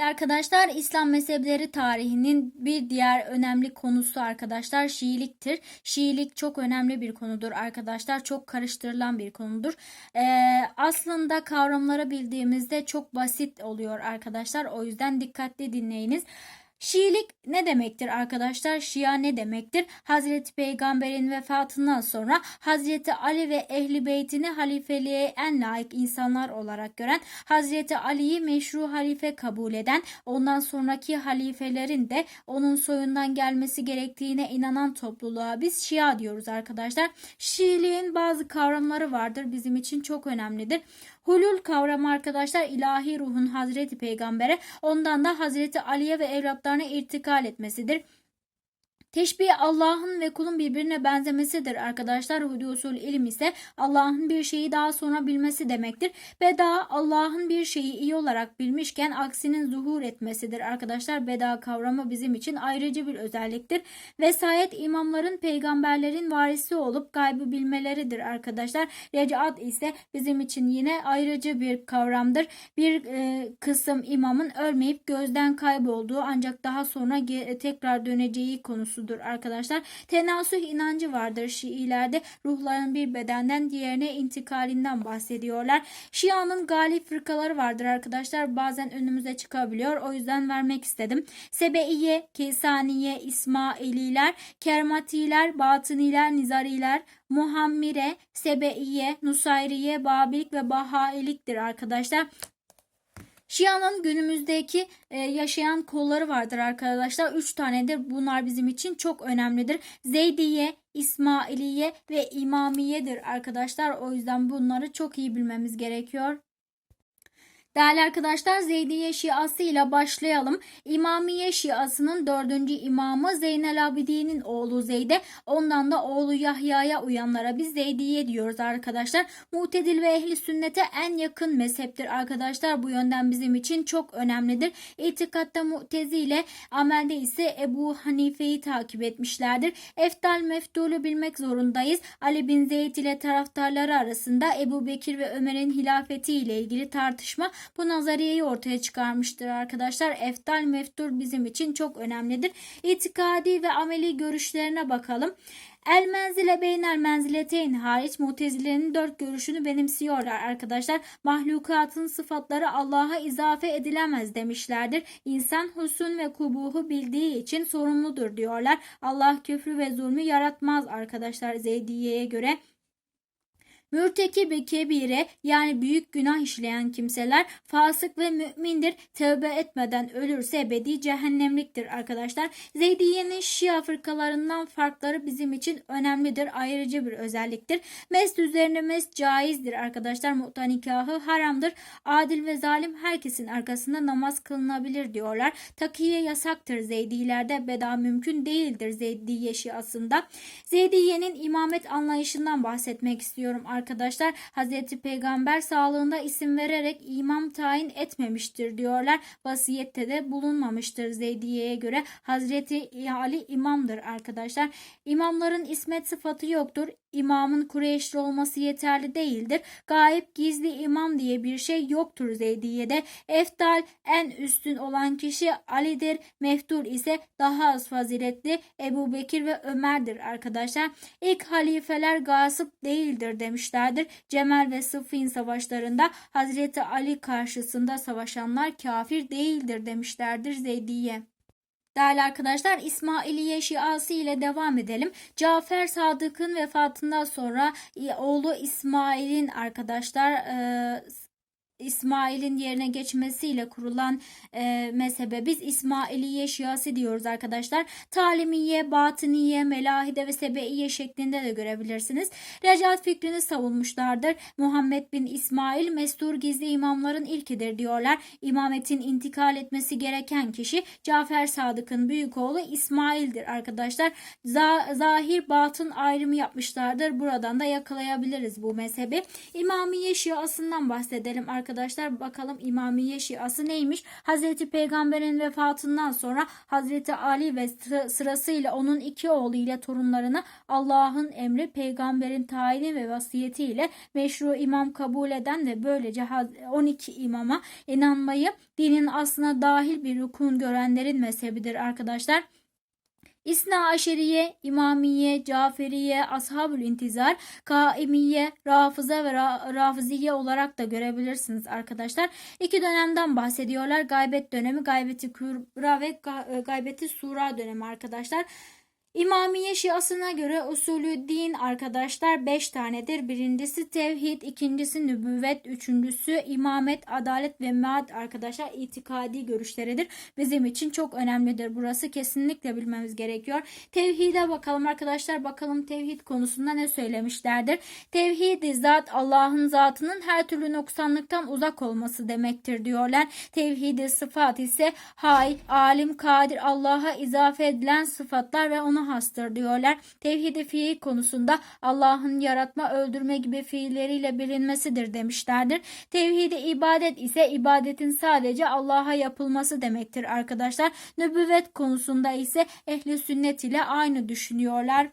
Arkadaşlar İslam mezhepleri tarihinin bir diğer önemli konusu arkadaşlar Şiiliktir. Şiilik çok önemli bir konudur arkadaşlar. Çok karıştırılan bir konudur. Ee, aslında kavramları bildiğimizde çok basit oluyor arkadaşlar. O yüzden dikkatli dinleyiniz. Şiilik ne demektir arkadaşlar? Şia ne demektir? Hazreti Peygamber'in vefatından sonra Hazreti Ali ve Ehli Beytini halifeliğe en layık insanlar olarak gören, Hazreti Ali'yi meşru halife kabul eden, ondan sonraki halifelerin de onun soyundan gelmesi gerektiğine inanan topluluğa biz Şia diyoruz arkadaşlar. Şiiliğin bazı kavramları vardır bizim için çok önemlidir. Hulul kavramı arkadaşlar ilahi ruhun Hazreti Peygamber'e ondan da Hazreti Ali'ye ve evlatlarına irtikal etmesidir. Teşbih Allah'ın ve kulun birbirine benzemesidir arkadaşlar. Hudusul ilim ise Allah'ın bir şeyi daha sonra bilmesi demektir. Beda Allah'ın bir şeyi iyi olarak bilmişken aksinin zuhur etmesidir arkadaşlar. Beda kavramı bizim için ayrıcı bir özelliktir. Vesayet imamların peygamberlerin varisi olup gaybı bilmeleridir arkadaşlar. Recaat ise bizim için yine ayrıcı bir kavramdır. Bir e, kısım imamın ölmeyip gözden kaybolduğu ancak daha sonra tekrar döneceği konusudur arkadaşlar. Tenasüh inancı vardır Şiilerde. Ruhların bir bedenden diğerine intikalinden bahsediyorlar. Şia'nın galip fırkaları vardır arkadaşlar. Bazen önümüze çıkabiliyor. O yüzden vermek istedim. Sebeiye, Kesaniye, İsmaililer, Kermatiler, Batıniler, Nizariler, Muhammire, Sebeiye, Nusayriye, Babilik ve Bahailiktir arkadaşlar. Şia'nın günümüzdeki e, yaşayan kolları vardır arkadaşlar. Üç tanedir. Bunlar bizim için çok önemlidir. Zeydiye, İsmailiye ve İmamiyedir arkadaşlar. O yüzden bunları çok iyi bilmemiz gerekiyor. Değerli arkadaşlar Zeydiye Şiası ile başlayalım. İmamiye Şiasının dördüncü imamı Zeynel Abidin'in oğlu Zeyde. Ondan da oğlu Yahya'ya uyanlara biz Zeydiye diyoruz arkadaşlar. Mutedil ve ehli sünnete en yakın mezheptir arkadaşlar. Bu yönden bizim için çok önemlidir. İtikatta mutezile, amelde ise Ebu Hanife'yi takip etmişlerdir. Eftal meftulü bilmek zorundayız. Ali bin Zeyd ile taraftarları arasında Ebu Bekir ve Ömer'in hilafeti ile ilgili tartışma bu nazariyeyi ortaya çıkarmıştır arkadaşlar. Eftal meftur bizim için çok önemlidir. İtikadi ve ameli görüşlerine bakalım. El menzile beynel menzileteyn hariç mutezilerin dört görüşünü benimsiyorlar arkadaşlar. Mahlukatın sıfatları Allah'a izafe edilemez demişlerdir. İnsan husun ve kubuhu bildiği için sorumludur diyorlar. Allah küfrü ve zulmü yaratmaz arkadaşlar Zeydiye'ye göre. Mürtekibi kebire yani büyük günah işleyen kimseler fasık ve mümindir. Tövbe etmeden ölürse ebedi cehennemliktir arkadaşlar. Zeydiye'nin Şia fırkalarından farkları bizim için önemlidir. Ayrıcı bir özelliktir. Mest üzerine mest caizdir arkadaşlar. Muhta nikahı haramdır. Adil ve zalim herkesin arkasında namaz kılınabilir diyorlar. Takiye yasaktır Zeydilerde. Beda mümkün değildir Zeydiye Şiasında. Zeydiye'nin imamet anlayışından bahsetmek istiyorum arkadaşlar arkadaşlar Hazreti Peygamber sağlığında isim vererek imam tayin etmemiştir diyorlar. Vasiyette de bulunmamıştır Zeydiye'ye göre. Hazreti Ali imamdır arkadaşlar. İmamların ismet sıfatı yoktur. İmamın Kureyşli olması yeterli değildir. Gayip gizli imam diye bir şey yoktur Zeydiye'de. Eftal en üstün olan kişi Ali'dir. Meftul ise daha az faziletli Ebu Bekir ve Ömer'dir arkadaşlar. İlk halifeler gasıp değildir demişlerdir. Cemal ve Sıffin savaşlarında Hazreti Ali karşısında savaşanlar kafir değildir demişlerdir Zeydiye. Değerli arkadaşlar İsmailiye Şiası ile devam edelim. Cafer Sadık'ın vefatından sonra e, oğlu İsmail'in arkadaşlar e, İsmail'in yerine geçmesiyle kurulan e, mezhebe biz İsmailiye Şiası diyoruz arkadaşlar. Talimiye, Batıniye, Melahide ve Sebeiye şeklinde de görebilirsiniz. Recat fikrini savunmuşlardır. Muhammed bin İsmail mestur gizli imamların ilkidir diyorlar. İmametin intikal etmesi gereken kişi Cafer Sadık'ın büyük oğlu İsmail'dir arkadaşlar. Z- zahir batın ayrımı yapmışlardır. Buradan da yakalayabiliriz bu mezhebi. İmamiye Şiasından bahsedelim arkadaşlar arkadaşlar bakalım İmamiye Şiası neymiş? Hazreti Peygamber'in vefatından sonra Hazreti Ali ve sıra- sırasıyla onun iki oğlu ile torunlarını Allah'ın emri peygamberin tayini ve vasiyetiyle meşru imam kabul eden ve böylece haz- 12 imama inanmayı dinin aslına dahil bir rukun görenlerin mezhebidir arkadaşlar. İsna Aşeriye, İmamiye, Caferiye, Ashabül İntizar, Kaimiye, Rafıza ve Ra- Rafiziye olarak da görebilirsiniz arkadaşlar. İki dönemden bahsediyorlar. Gaybet dönemi, Gaybeti Kübra ve Ga- Gaybeti Sura dönemi arkadaşlar. İmamiye Şiasına göre usulü din arkadaşlar 5 tanedir. Birincisi tevhid, ikincisi nübüvvet, üçüncüsü imamet, adalet ve maat arkadaşlar itikadi görüşleridir. Bizim için çok önemlidir. Burası kesinlikle bilmemiz gerekiyor. Tevhide bakalım arkadaşlar. Bakalım tevhid konusunda ne söylemişlerdir. Tevhid zat Allah'ın zatının her türlü noksanlıktan uzak olması demektir diyorlar. Tevhid sıfat ise hay, alim, kadir Allah'a izafe edilen sıfatlar ve ona hastır diyorlar. Tevhid-i fiil konusunda Allah'ın yaratma, öldürme gibi fiilleriyle bilinmesidir demişlerdir. Tevhid-i ibadet ise ibadetin sadece Allah'a yapılması demektir arkadaşlar. Nübüvvet konusunda ise ehli sünnet ile aynı düşünüyorlar.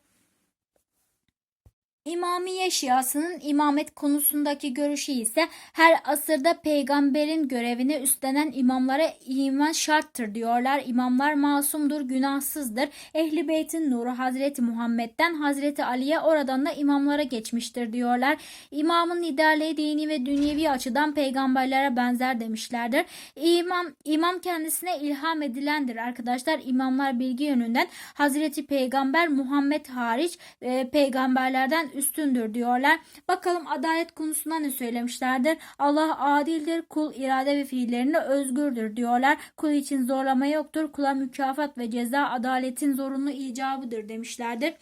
İmamiye Şiasının imamet konusundaki görüşü ise her asırda peygamberin görevini üstlenen imamlara iman şarttır diyorlar. İmamlar masumdur, günahsızdır. Ehli Beyt'in nuru Hazreti Muhammed'den Hazreti Ali'ye oradan da imamlara geçmiştir diyorlar. İmamın liderliği dini ve dünyevi açıdan peygamberlere benzer demişlerdir. İmam, imam kendisine ilham edilendir arkadaşlar. İmamlar bilgi yönünden Hazreti Peygamber Muhammed hariç e, peygamberlerden üstündür diyorlar. Bakalım adalet konusunda ne söylemişlerdir? Allah adildir, kul irade ve fiillerine özgürdür diyorlar. Kul için zorlama yoktur, kula mükafat ve ceza adaletin zorunlu icabıdır demişlerdir.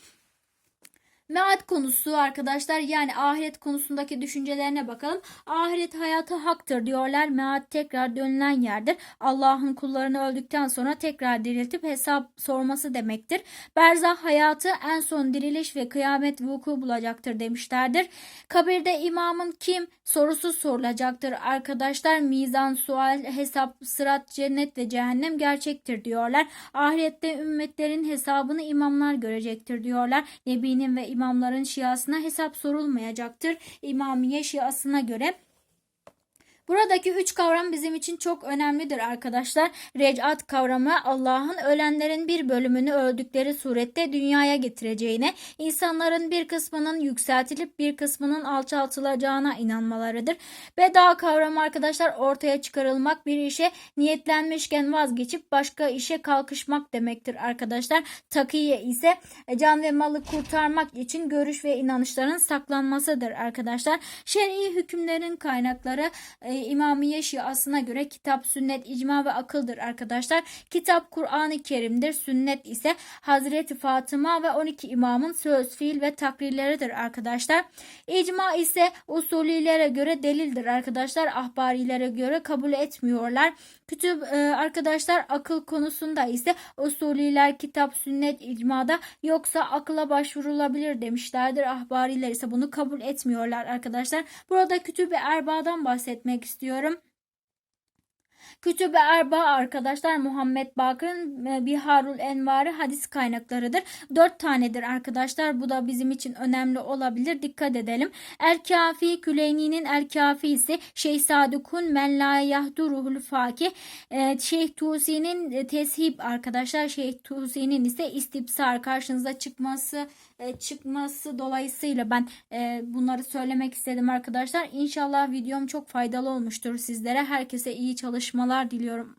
Mead konusu arkadaşlar yani ahiret konusundaki düşüncelerine bakalım. Ahiret hayatı haktır diyorlar. Mead tekrar dönülen yerdir. Allah'ın kullarını öldükten sonra tekrar diriltip hesap sorması demektir. Berzah hayatı en son diriliş ve kıyamet vuku bulacaktır demişlerdir. Kabirde imamın kim sorusu sorulacaktır arkadaşlar. Mizan, sual, hesap, sırat, cennet ve cehennem gerçektir diyorlar. Ahirette ümmetlerin hesabını imamlar görecektir diyorlar. Nebinin ve imamların şiasına hesap sorulmayacaktır. İmamiye şiasına göre Buradaki üç kavram bizim için çok önemlidir arkadaşlar. Recat kavramı Allah'ın ölenlerin bir bölümünü öldükleri surette dünyaya getireceğine, insanların bir kısmının yükseltilip bir kısmının alçaltılacağına inanmalarıdır. Beda kavramı arkadaşlar ortaya çıkarılmak bir işe niyetlenmişken vazgeçip başka işe kalkışmak demektir arkadaşlar. Takiye ise can ve malı kurtarmak için görüş ve inanışların saklanmasıdır arkadaşlar. Şer'i hükümlerin kaynakları e, İmamiye Şiasına göre kitap, sünnet, icma ve akıldır arkadaşlar. Kitap Kur'an-ı Kerim'dir. Sünnet ise Hazreti Fatıma ve 12 imamın söz, fiil ve takrirleridir arkadaşlar. İcma ise usulilere göre delildir arkadaşlar. Ahbarilere göre kabul etmiyorlar. Kütüp e, arkadaşlar akıl konusunda ise usuliler kitap, sünnet, icmada yoksa akla başvurulabilir demişlerdir. Ahbariler ise bunu kabul etmiyorlar arkadaşlar. Burada kütüb-i erbadan bahsetmek istiyorum. Kütüb-i Erba arkadaşlar Muhammed Bakır'ın e, Biharul Envarı hadis kaynaklarıdır. Dört tanedir arkadaşlar. Bu da bizim için önemli olabilir. Dikkat edelim. El Kafi Küleyni'nin El Kafi ise Şeyh Sadukun Men La Yahduruhul Fakih. E, Şeyh Tusi'nin e, Teshib arkadaşlar. Şeyh Tusi'nin ise istibsar karşınıza çıkması çıkması dolayısıyla ben bunları söylemek istedim arkadaşlar. İnşallah videom çok faydalı olmuştur sizlere. Herkese iyi çalışmalar diliyorum.